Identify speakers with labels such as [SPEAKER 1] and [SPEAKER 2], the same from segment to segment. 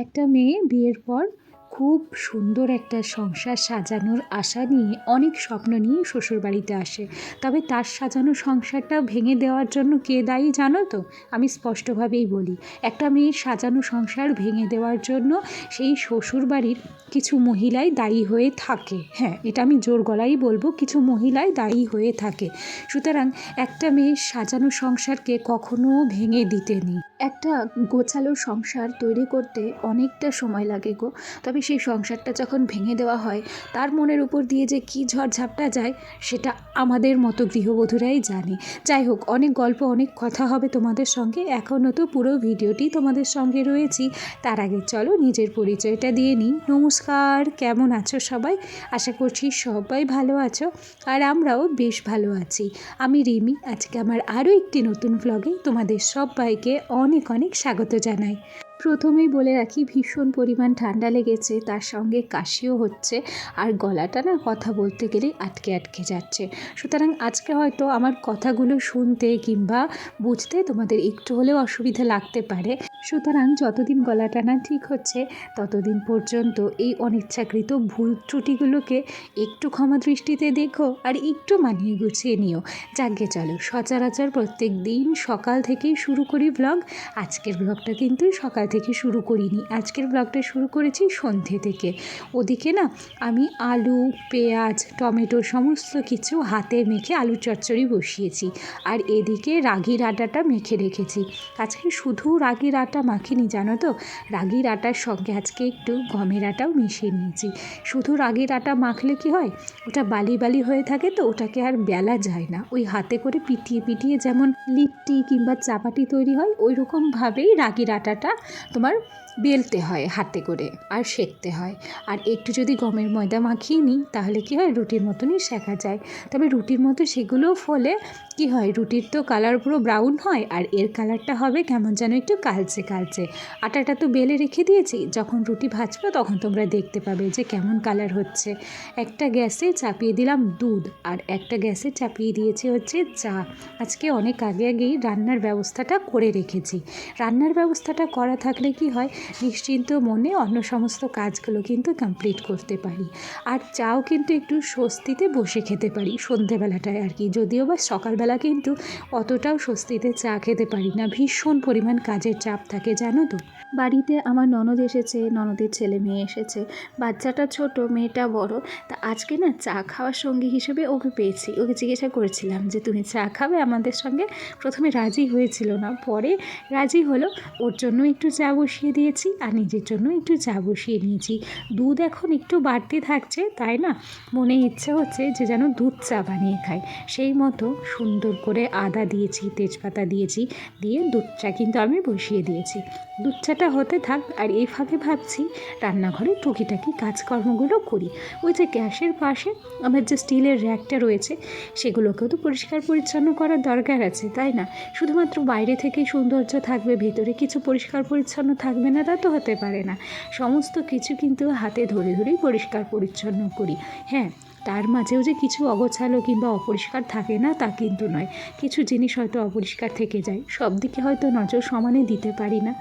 [SPEAKER 1] একটা মেয়ে বিয়ের পর খুব সুন্দর একটা সংসার সাজানোর আশা নিয়ে অনেক স্বপ্ন নিয়ে শ্বশুরবাড়িতে আসে। তবে তার সাজানো সংসারটা ভেঙে দেওয়ার জন্য কে দায়ী জানো তো? আমি স্পষ্টভাবেই বলি, একটা মেয়ের সাজানো সংসার ভেঙে দেওয়ার জন্য সেই শ্বশুরবাড়ির কিছু মহিলাই দায়ী হয়ে থাকে। হ্যাঁ এটা আমি জোর গলাই বলব, কিছু মহিলাই দায়ী হয়ে থাকে। সুতরাং একটা মেয়ের সাজানো সংসারকে কখনো ভেঙে দিতে নেই। একটা গোছালো সংসার তৈরি করতে অনেকটা সময় লাগে গো। তবে সেই সংসারটা যখন ভেঙে দেওয়া হয়, তার মনের উপর দিয়ে যে কী ঝড়ঝাপটা যায়, সেটা আমাদের মতো গৃহবধূরাই জানে। যাই হোক, অনেক গল্প, অনেক কথা হবে তোমাদের সঙ্গে। এখনও তো পুরো ভিডিওটি তোমাদের সঙ্গে রয়েছি। তার আগে চলো নিজের পরিচয়টা দিয়ে নিই। নমস্কার, কেমন আছো সবাই? আশা করছি সবাই ভালো আছো, আর আমরাও বেশ ভালো আছি। আমি রিমি, আজকে আমার আরও একটি নতুন ভ্লগে তোমাদের সবাইকে অনেক অনেক অনেক স্বাগত জানাই। প্রথমেই বলে রাখি, ভীষণ পরিমাণ ঠান্ডা লেগেছে, তার সঙ্গে কাশিও হচ্ছে, আর গলাটা না কথা বলতে গেলে আটকে আটকে যাচ্ছে। সুতরাং আজকে হয়তো আমার কথাগুলো শুনতে কিংবা বুঝতে তোমাদের একটু হলেও অসুবিধা লাগতে পারে। সুতরাং যতদিন গলা টানা ঠিক হচ্ছে, ততদিন পর্যন্ত এই অনিচ্ছাকৃত ভুল ত্রুটিগুলোকে একটু ক্ষমা দৃষ্টিতে দেখো আর একটু মানিয়ে গুছিয়ে নিও। যাকে চলো, সচরাচর প্রত্যেক দিন সকাল থেকেই শুরু করি ব্লগ আজকের ব্লগটা কিন্তু সকাল থেকে শুরু করিনি। আজকের ব্লগটা শুরু করেছি সন্ধে থেকে। ওদিকে না, আমি আলু, পেঁয়াজ, টমেটো সমস্ত কিছু হাতে মেখে আলু চচ্চড়ি বসিয়েছি। আর এদিকে রাগির আটাটা মেখে রেখেছি। আজকে শুধু রাগির আটা মাখিনি, জানো তো? রাগির আটার সঙ্গে আজকে একটু গমের আটাও মিশিয়ে নিয়েছি। শুধু রাগির আটা মাখলে কি হয়? ওটা বালি বালি হয়ে থাকে তো, ওটাকে আর বেলা যায় না। ওই হাতে করে পিটিয়ে পিটিয়ে যেমন লিট্টি কিংবা চাপাটি তৈরি হয় ওই রকমভাবেই রাগির আটাটা তোমার বেলতে হয় হাতে করে আর সেঁকতে হয়। আর একটু যদি গমের ময়দা মাখিয়ে নিই, তাহলে কি হয়? রুটির মতনই শেখা যায়। তবে রুটির মতো সেগুলোও ফলে কি হয়? রুটির তো কালার পুরো ব্রাউন হয় আর এর কালারটা হবে কেমন যেন একটু কালচে কালচে। আটাটা তো বেলে রেখে দিয়েছি, যখন রুটি ভাজবো তখন তোমরা দেখতে পাবে যে কেমন কালার হচ্ছে। একটা গ্যাসে চাপিয়ে দিলাম দুধ আর একটা গ্যাসে চাপিয়ে দিয়েছি হচ্ছে চা। আজকে অনেক আগে আগেই রান্নার ব্যবস্থাটা করে রেখেছি। রান্নার ব্যবস্থাটা করা থাকলে কি হয়? নিশ্চিন্ত মনে অন্য সমস্ত কাজগুলো কিন্তু কমপ্লিট করতে পারি। আর চাও কিন্তু একটু স্বস্তিতে বসে খেতে পারি সন্ধেবেলাটায় আর কি। যদিও বা সকালবেলা কিন্তু অতটাও স্বস্তিতে চা খেতে পারি না। ভীষণ পরিমাণ কাজের চাপ থাকে, জানো তো? বাড়িতে আমার ননদ এসেছে, ননদের ছেলে মেয়ে এসেছে, বাচ্চাটা ছোট, মেয়েটা বড়। তা আজকে না চা খাওয়ার সঙ্গী হিসেবে ওকে পেয়েছি। ওকে জিজ্ঞাসা করেছিলাম যে, তুমি চা খাবে? আমাদের সঙ্গে প্রথমে রাজি হয়েছিল না। পরে রাজি হলো, ওর জন্য একটু চা বসিয়ে দিয়েছি। আর নিজের জন্য একটু চা বসিয়ে নিয়েছি। দুধ এখন একটু বাড়তি থাকছে, তাই না? মনে ইচ্ছে হচ্ছে যে যেন দুধ চা বানিয়ে খাই। সেই মতো সুন্দর করে আদা দিয়েছি, তেজপাতা দিয়েছি, দিয়ে দুধ চা কিন্তু আমি বসিয়ে দিয়েছি। দুধ চাটা হতে থাক আর এই ফাঁকে ভাবছি রান্নাঘরে টুকিটাকি কাজকর্মগুলো করি। ওই যে গ্যাসের পাশে আমার যে স্টিলের র্যাকটা রয়েছে, সেগুলোকেও তো পরিষ্কার পরিচ্ছন্ন করার দরকার আছে, তাই না? শুধুমাত্র বাইরে থেকেই সৌন্দর্য থাকবে, ভেতরে কিছু পরিষ্কার পরিচ্ছন্ন থাকবে না তা তো হতে পারে না। সমস্ত কিছু কিন্তু হাতে ধরে ধরেই পরিষ্কার পরিচ্ছন্ন করি। হ্যাঁ তার মাঝেও যে কিছু অগোছালো কিংবা অপরিষ্কার থাকে না, তা কিন্তু নয়। কিছু জিনিস হয়তো অপরিষ্কার থেকে যায়, সব দিকে হয়তো নজর সমানে দিতে পারি না।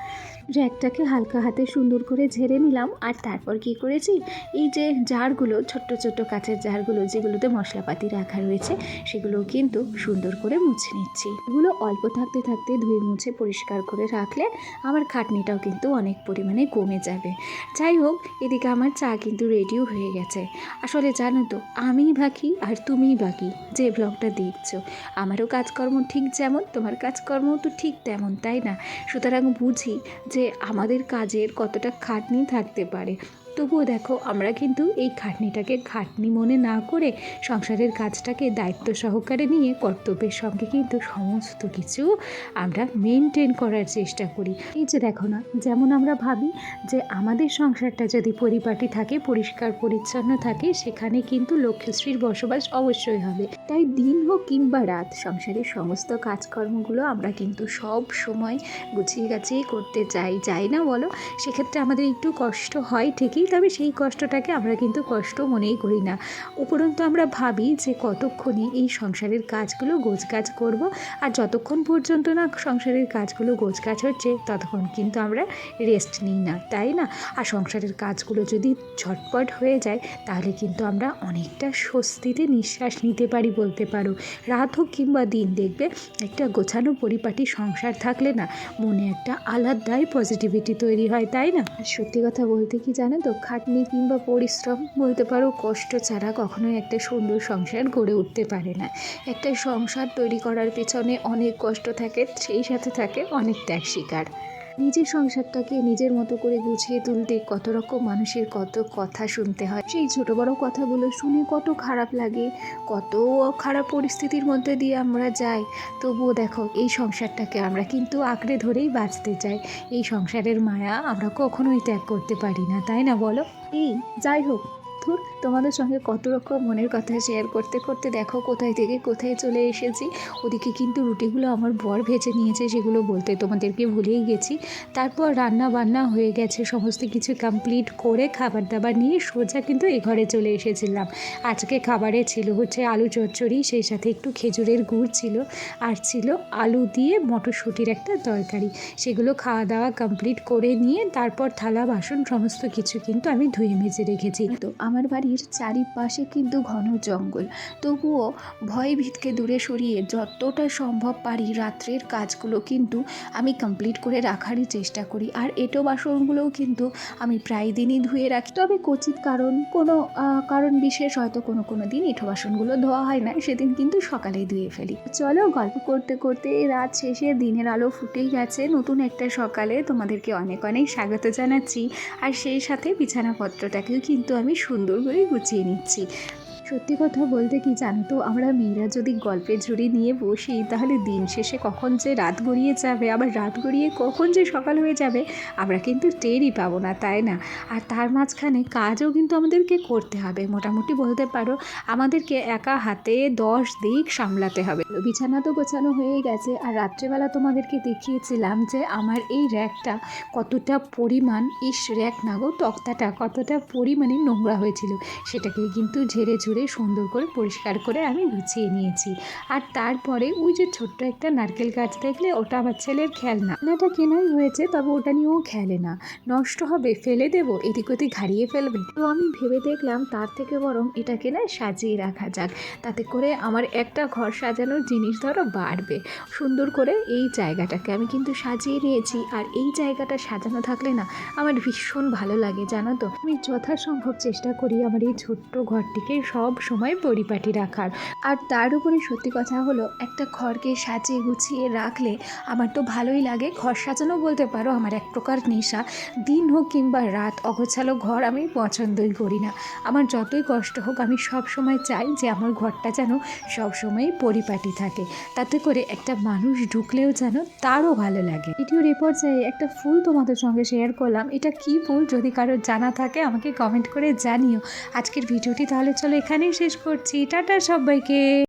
[SPEAKER 1] র্যাকটাকে হালকা হাতে সুন্দর করে ঝেড়ে নিলাম, আর তারপর কি করেছি? এই যে জারগুলো, ছোট্ট ছোট্ট কাঁচের জারগুলো যেগুলোতে মশলাপাতি রাখা রয়েছে সেগুলো কিন্তু সুন্দর করে মুছে নিচ্ছি। এগুলো অল্প থাকতে থাকতে ধুয়ে মুছে পরিষ্কার করে রাখলে আমার খাটনিটাও কিন্তু অনেক পরিমাণে কমে যাবে। যাই হোক, এদিকে আমার চা কিন্তু রেডিও হয়ে গেছে। আসলে জানো তো, আমিই বাকি আর তুমিই বাকি, যে ব্লগটা দেখছ। আমারও কাজকর্ম ঠিক যেমন, তোমার কাজকর্ম তো ঠিক তেমন, তাই না? সুতরাং বুঝি যে আমাদের কাজের কতটা খাটনি থাকতে পারে। তবুও দেখো, আমরা কিন্তু এই খাটনিটাকে খাটনি মনে না করে সংসারের কাজটাকে দায়িত্ব সহকারে নিয়ে কর্তব্যের সঙ্গে কিন্তু সমস্ত কিছু আমরা মেনটেন করার চেষ্টা করি। এই যে দেখো না, যেমন আমরা ভাবি যে আমাদের সংসারটা যদি পরিপাটি থাকে, পরিষ্কার পরিচ্ছন্ন থাকে, সেখানে কিন্তু লক্ষ্মীশ্রীর বসবাস অবশ্যই হবে। তাই দিন হোক কিংবা রাত, সংসারের সমস্ত কাজকর্মগুলো আমরা কিন্তু সব সময় গুছিয়ে গাছিয়ে করতে চাই। যাই না বলো, সেক্ষেত্রে আমাদের একটু কষ্ট হয় ঠিকই তবে সেই কষ্টটাকে আমরা কিন্তু কষ্ট মনেই করি না। উপরন্তু আমরা ভাবি যে কতক্ষণে এই সংসারের কাজগুলো গোছগাছ করব আর যতক্ষণ পর্যন্ত না সংসারের কাজগুলো গোছগাছ হচ্ছে ততক্ষণ কিন্তু আমরা রেস্ট নিই না, তাই না? আর সংসারের কাজগুলো যদি ঝটপট হয়ে যায় তাহলে কিন্তু আমরা অনেকটা স্বস্তিতে নিঃশ্বাস নিতে পারি বলতে পারো। রাত হোক কিংবা দিন দেখবে একটা গোছানো পরিপাটি সংসার থাকলে না মনে একটা আলাদাই পজিটিভিটি তৈরি হয়, তাই না? সত্যি কথা বলতে কি জানো তো? খাটনি কিংবা পরিশ্রম বলতে পারো, কষ্ট ছাড়া কখনোই একটা সুন্দর সংসার গড়ে উঠতে পারে না। একটা সংসার তৈরি করার পেছনে অনেক কষ্ট থাকে, সেই সাথে থাকে অনেক ত্যাগ শিকার নিজের সংসারটাকে নিজের মতো করে গুছিয়ে তুলতে কত রকম মানুষের কত কথা শুনতে হয়। সেই ছোট বড় কথাগুলো শুনে কত খারাপ লাগে, কত খারাপ পরিস্থিতির মধ্যে দিয়ে আমরা যাই। তবুও দেখো, এই সংসারটাকে আমরা কিন্তু আঁকড়ে ধরেই বাঁচতে চাই। এই সংসারের মায়া আমরা কখনোই ত্যাগ করতে পারি না, তাই না বলো? এই, যাই হোক ধুর তোমাদের সঙ্গে কত রকম মনের কথা শেয়ার করতে করতে দেখো কোথায় থেকে কোথায় চলে এসেছি। ওদিকে কিন্তু রুটিগুলো আমার বর ভেজে নিয়েছে, সেগুলো বলতে তোমাদেরকে ভুলেই গেছি। তারপর রান্না বান্না হয়ে গেছে, সমস্ত কিছু কমপ্লিট করে খাবার দাবার নিয়ে সোজা কিন্তু এ ঘরে চলে এসেছিলাম। আজকে খাবারে ছিল হচ্ছে আলু চচ্চড়ি, সেই সাথে একটু খেজুরের গুড় ছিল আর ছিল আলু দিয়ে মটরশুঁটির একটা তরকারি। সেগুলো খাওয়া দাওয়া কমপ্লিট করে নিয়ে তারপর থালা, বাসন, সমস্ত কিছু কিন্তু আমি ধুয়ে মেজে রেখেছি। তো বাড়ির চারিপাশে কিন্তু ঘন জঙ্গল। তবুও ভয় ভীতকে দূরে সরিয়ে যতটা সম্ভব পারি রাত্রের কাজগুলো কিন্তু আমি কমপ্লিট করে রাখারই চেষ্টা করি। আর এটো বাসনগুলোও কিন্তু আমি প্রায় দিনই ধুয়ে রাখি। তবে কচিত কারণ, কোনো কারণ বিশেষ হয়তো কোনো কোনো দিন এঁঠো বাসনগুলো ধোয়া হয় না, সেদিন কিন্তু সকালেই ধুয়ে ফেলি। চলো গল্প করতে করতে রাত শেষে দিনের আলো ফুটেই গেছে। নতুন একটা সকালে তোমাদেরকে অনেক অনেক স্বাগত জানাচ্ছি। আর সেই সাথে বিছানাপত্রটাকেও কিন্তু আমি সুন্দর করে গুছিয়ে নিচ্ছি। সত্যি কথা বলতে কি জানো তো, আমরা মেয়েরা যদি গল্পের ঝুড়ি নিয়ে বসি, তাহলে দিন শেষে কখন যে রাত গড়িয়ে যাবে, আবার রাত গড়িয়ে কখন যে সকাল হয়ে যাবে, আমরা কিন্তু টেরই পাবো না, তাই না? আর তার মাঝখানে কাজও কিন্তু আমাদেরকে করতে হবে। মোটামুটি বলতে পারো, আমাদেরকে একা হাতে দশ দিক সামলাতে হবে। বিছানা তো গোছানো হয়ে গেছে, আর রাত্রেবেলা তোমাদেরকে দেখিয়েছিলাম যে আমার এই র্যাকটা কতটা পরিমাণ, ইস র্যাক না গো, তক্তাটা কতটা পরিমাণে নোংরা হয়েছিল, সেটাকে কিন্তু ঝেড়ে ঝুড়ে সুন্দর করে পরিষ্কার করে আমি গুছিয়ে নিয়েছি। আর তারপরে ওই যে ছোট্ট একটা নারকেল গাছ দেখলে ওটা আমার ছেলের খেলনা। নাটা কেনাই হয়েছে, তবে ওটা নিয়েও খেলে না। নষ্ট হবে, ফেলে দেবো, এদিক ওদিক হারিয়ে ফেলবে। তো আমি ভেবে দেখলাম তার থেকে বরং এটাকে না সাজিয়ে রাখা যাক। তাতে করে আমার একটা ঘর সাজানোর জিনিস ধরো বাড়বে। সুন্দর করে এই জায়গাটাকে আমি কিন্তু সাজিয়ে নিয়েছি। আর এই জায়গাটা সাজানো থাকলে না, আমার ভীষণ ভালো লাগে, জানো তো? আমি যথাসম্ভব চেষ্টা করি আমার এই ছোট্ট ঘরটিকে সব সময় পরিপাটি রাখার। আর তার উপরে সত্যি কথা হলো, একটা ঘরকে সাজিয়ে গুছিয়ে রাখলে আমার তো ভালোই লাগে। ঘর সাজানো বলতে পারো আমার এক প্রকার নেশা। দিন হোক কিংবা রাত, অগোছালো ঘর আমি পছন্দই করি না। আমার যতই কষ্ট হোক আমি সব সময় চাই যে আমার ঘরটা যেন সব সময় পরিপাটি থাকে। তাতে করে একটা মানুষ ঢুকলেও যেন তারও ভালো লাগে। ভিডিওর এ পর্যায়ে একটা ফুল তোমাদের সঙ্গে শেয়ার করলাম। এটা কি ফুল? যদি কারোর জানা থাকে আমাকে কমেন্ট করে জানিও। আজকের ভিডিওটি তাহলে চলো এখানেই শেষ করছি। টাটা সবাইকে।